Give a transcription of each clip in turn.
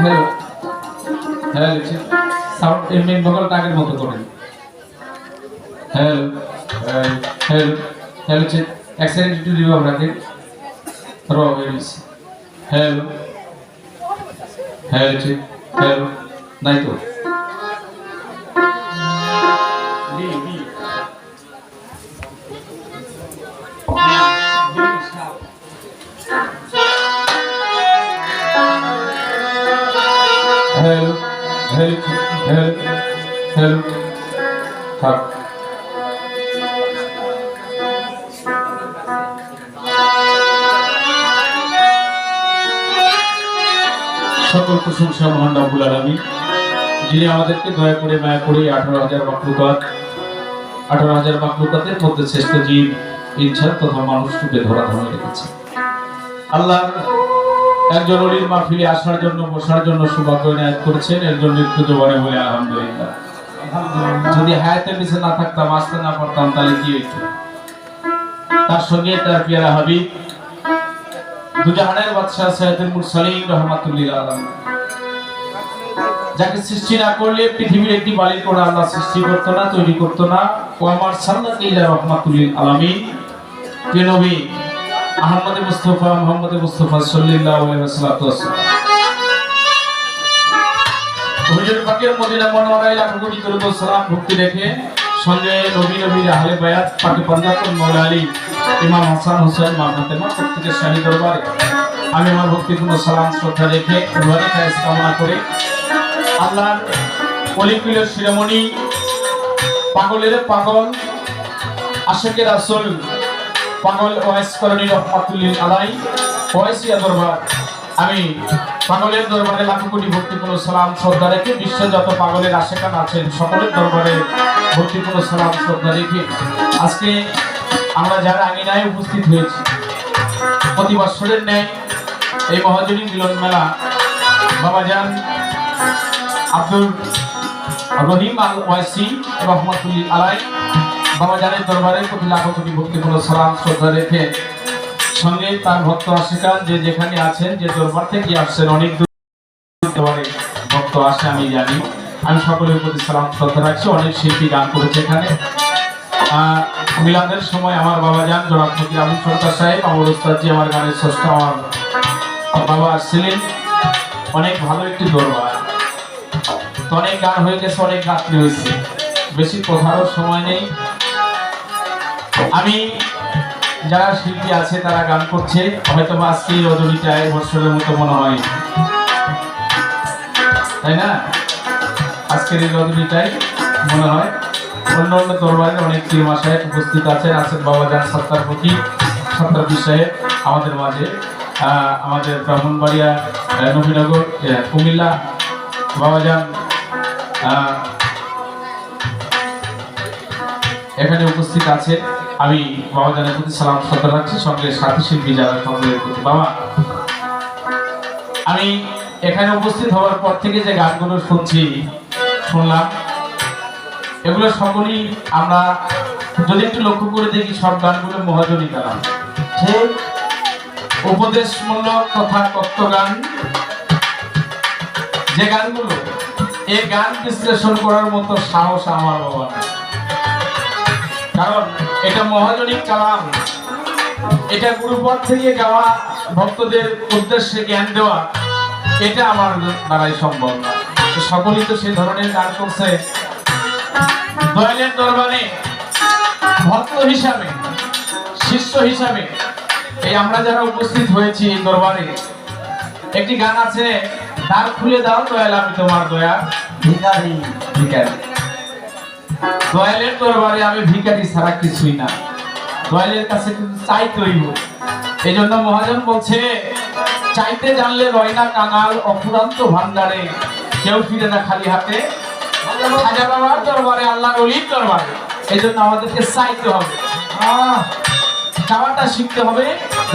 Hello. Hello sound এমনি মতো করেন hello hello hello check accident to রিভাব রাখেন রবিস হ্যালো। হ্যালো চেক হ্যালো, নাই তো। হ্যালো হ্যালো হ্যালো থাক সকল প্রশংসা মহান রাবুল আলমী যিনি আমাদেরকে দয়া করে মায়া করে আঠারো হাজার মাকলুকাত, আঠারো হাজার মাকলুকাতের মধ্যে শ্রেষ্ঠ জীব ইচ্ছা তথা মানুষকে ধরা ধরে রেখেছে আল্লাহর একজন অলির মাহফিলে আসার জন্য, বসার জন্য সৌভাগ্য এনায়ত করেছেন এর জন্য একটু জোবানে বলে আলহামদুলিল্লাহ। যদি হায়াতের পিছে না থাকতাম, আসতে না পারতাম, তাহলে কি হইতো? তার সঙ্গে তার পিয়ারা হাবিব দুজাহানের বাদশাহ সৈয়দুল মুরসালিন রহমাতুল্লিল আলম। যাকে সৃষ্টি না করলে পৃথিবীর একটি বালির কোণা আল্লাহ সৃষ্টি করতো না, তৈরি করতো না। ও আমার সাল্লাহ রহমাতুল্লিল আলামিন। প্রিয় নবী আহমদ মুস্তফা, মোহাম্মদ মুস্তফা সাল্লাল্লাহু আলাইহি ওয়াসাল্লাম। হুজুর পাকের মদিনা কোটি সালাম ভক্তি রেখে সঙ্গে নবী নবীর আহলে বায়াত ইমাম হাসান হোসেন মা ফাতেমা প্রত্যেকের শাহী দরবারে আমি আমার ভক্তিপূর্ণ সালাম, শ্রদ্ধা রেখে রুহানি খায়েস কামনা করে আল্লাহর অলিকুলের শিরোমণি পাগলের পাগল, আশেকের আসল পাগল ওয়াইস কলোনি রহমাতুল্লিল আলাই, ওয়াইসিয়া দরবার। আমি পাগলের দরবারে লাখ কোটি ভক্তিপূর্ণ সালাম, শ্রদ্ধা রেখে বিশ্বের যত পাগলের আশেকান আছেন সকলের দরবারে ভক্তিপূর্ণ সালাম, শ্রদ্ধা রেখে। আজকে আমরা যারা আঙিনায় উপস্থিত হয়েছি, প্রতি বৎসরের ন্যায় এই মহাজনী মিলন মেলা, বাবাজান আব্দুল রহিম আল ওয়াইসি রহমতুল্লিল আলাই বাবাজানের দরবারে প্রতি লাখ কোটি ভক্তিপূর্ণ সালাম, শ্রদ্ধা রেখে সঙ্গে তার ভক্ত আশিকান যে যেখানে আছেন, যে দরবার থেকে আসছেন, অনেক দূর ভক্ত আসে, আমি জানি। আমি সকলের প্রতি সালাম, শ্রদ্ধা রাখছি। অনেক শিল্পী গান করেছে এখানে। মিলাদের সময় আমার বাবা যান, জনাব ফকির আবুল সরকার সাহেব, আমার ওস্তাদজি, আমার গানের ষষ্ঠ আমার বাবা আসছিলেন। অনেক ভালো একটি দরবার। তো অনেক গান হয়ে গেছে, অনেক রাত্রি হয়েছে। বেশি কথারও সময় নেই। আমি যারা শিল্পী আছে, তারা গান করছে। হয়তো বা আজকে রজনীটায় বৎসরের মতো মনে হয়। তাই না? আজকের এই রজনীটাই মনে হয়। অন্য অন্য দরবারে অনেক তিরমা সাহেব উপস্থিত আছেন। আছেন বাবা যান সত্তার প্রতি সত্তার সাহেব, আমাদের মাঝে। আমাদের ব্রাহ্মণবাড়িয়া নবীনগর কুমিল্লা। বাবা যান এখানে উপস্থিত আছে আমি বাবাজানের প্রতি সালাম শ্রদ্ধা রাখছি, সঙ্গে সাথী শিল্পী যারা সকলের প্রতি বাবা। আমি এখানে উপস্থিত হওয়ার পর থেকে যে গানগুলো শুনছি, শুনলাম, এগুলো সকলেই আমরা যদি একটু লক্ষ্য করে দেখি, সব গানগুলো মহাজনী গান। উপদেশমূলক কথা তত্ত্ব গান। যে গানগুলো, এই গান বিশ্লেষণ করার মতো সাহস আমার বাবা কারণ এটা মহাজনিক কালাম। এটা গুরুপদ থেকে গাওয়া ভক্তদের উদ্দেশ্যে জ্ঞান দেওয়া, এটা আমার দ্বারাই সম্ভব না। সকলেই তো সেই ধরনের গান করছে। দরবারে ভক্ত হিসাবে, শিষ্য হিসাবে, এই আমরা যারা উপস্থিত হয়েছি এই দরবারে, একটি গান আছে, দ্বার খুলে দাও দয়াল, আমি তোমার দয়া ভিখারি। ভিখারি। দয়ালের দরবারে আমি ভিখারি ছাড়া কিছুই না। দয়ালের কাছে কিন্তু চাইতে হইব। এই জন্য মহাজন বলছে, চাইতে জানলে রয়না কাঙাল, অফুরান্ত ভান্ডারে কেউ ফিরে না খালি হাতে। বাবার দরবারে, আল্লাহর অলির দরবারে। এই জন্য আমাদেরকে চাইতে হবে। চাওয়াটা শিখতে হবে।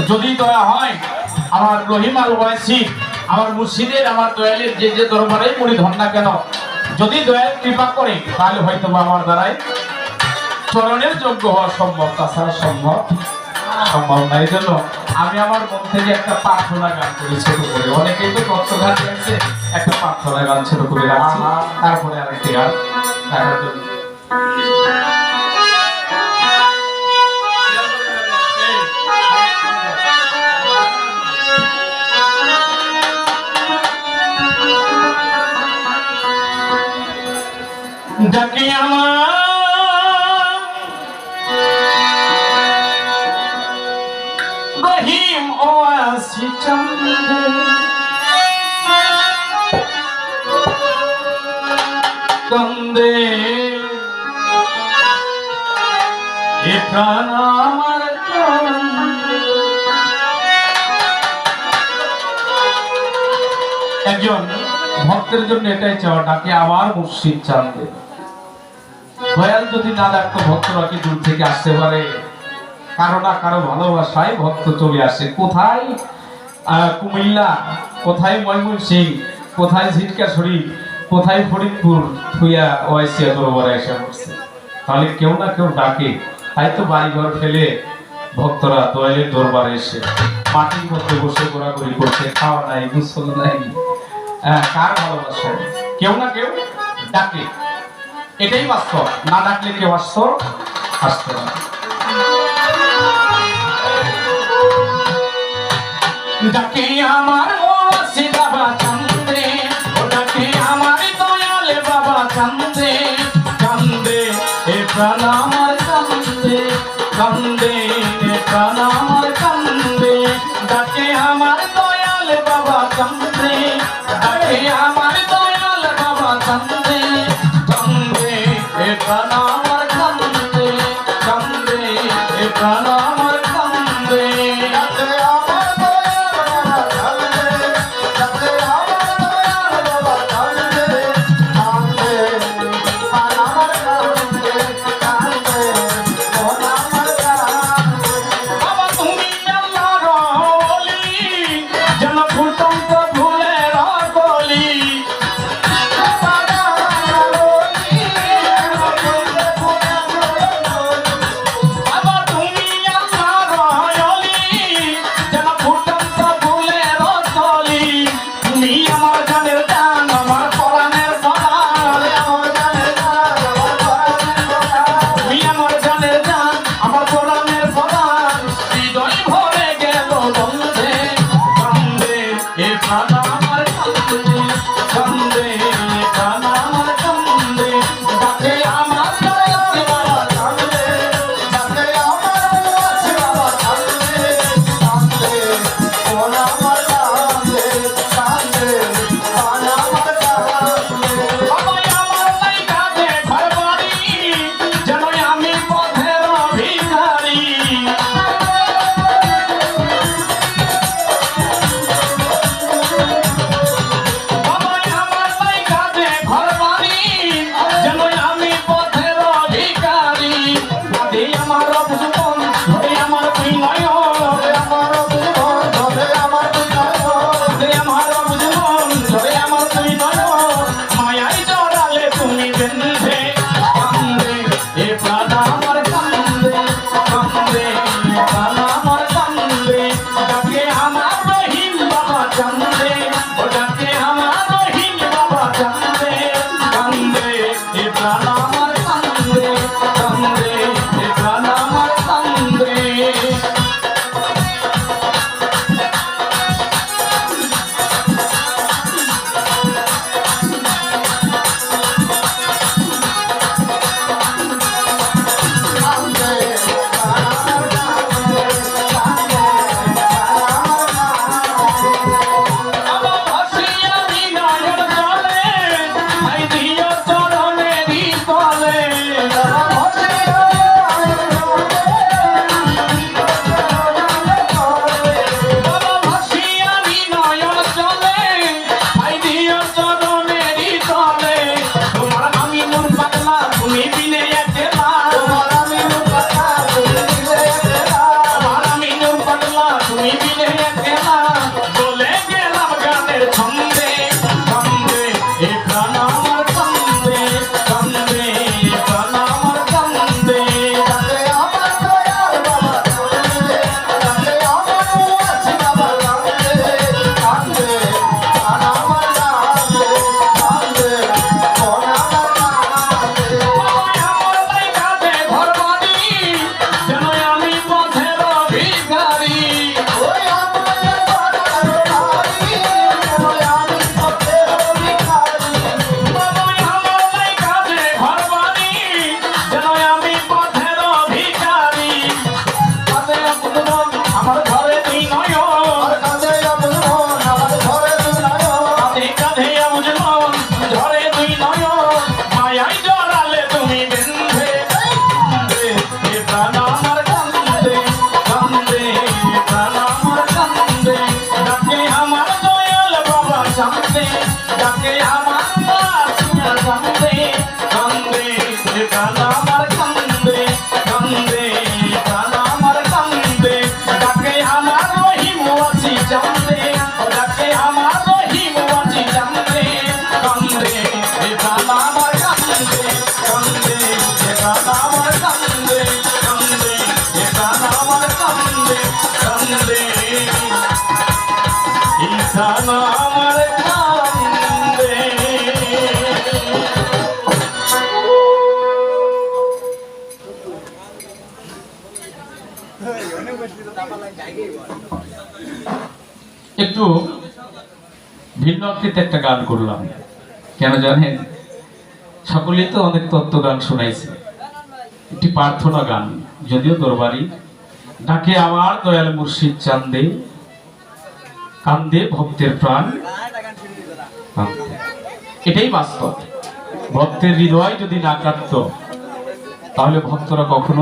যদি দয়া হয়, আমার রহিম আল ওয়াইসি আমার মুর্শিদের, আমার দয়ালের যে যে দরবারে মুড়ি ধর না কেন যদি দয়াল কৃপা করে, তাহলে হয়তো আমার দ্বারাই চরণের যোগ্য হওয়া সম্ভব, তাছাড়া সম্ভব সম্ভব না। এই জন্য আমি আমার মন থেকে একটা প্রার্থনা গান করি, ছোট করে। অনেকেই তো তত্ত্ব গান গাইছে, একটা প্রার্থনা গান ছোট করে রাখছি। তারপরে আরেকটি গান ডাকে আমার। রহিম ও আসি প্রাণ আমার একজন ভক্তের জন্য এটাই চাওয়া, ডাকে আবার মুর্শিদ চান্দে দয়াল যদি না ডাকতো, ভক্তরা কি দূর থেকে আসতে পারে? কারও না কারও ভালোবাসায় ভক্ত চলে আসে। কোথায়? কুমিল্লা, কোথায় ময়মনসিং, কোথায় ঝিটকা ঝিটকাছড়ি কোথায় ফরিদপুর? থুইয়া ওয়াইসিয়া দরবারে এসে পড়ছে তাহলে কেউ না কেউ ডাকে। তাই তো বাড়ি ঘর ফেলে ভক্তরা দয়ালের দরবারে এসে মাটির মধ্যে বসে ঘোরাঘুরি করছে। খাওয়া নাই, গোসল নাই। কার ভালোবাসা কেউ না কেউ ডাকে। এটাই বাস্তব। না ডাকলে কেউ আসতো আসতো না। ডাকে আমার ওসি বাবা চন্দে ও ডাকে বাবা আমার চন্দে চান্দে ডাকে আমার চান্দে কান্দে এ প্রাণ আমার কান্দে কান্দে প্রাণ আমার কান্দে। ডাকে আমার রহিম ওয়াসি চান্দে ডাকে আমার রহিম চান্দে কান্দে এ প্রাণ আমার কান্দে এ প্রাণ আমার কান্দে এ প্রাণ আমার কান্দে কান্দে। ইনসান একটু ভিন্ন আকৃতিতে একটা গান করলাম। কেন জানেন? সকলেই তো অনেক তত্ত্ব গান শোনাইছে। একটি প্রার্থনা গান, যদিও দরবারি। ডাকে আমার দয়াল মুর্শিদ চান্দে, কান্দে ভক্তের প্রাণ। এটাই বাস্তব। ভক্তের হৃদয় যদি না কাঁদত তাহলে ভক্তরা কখনো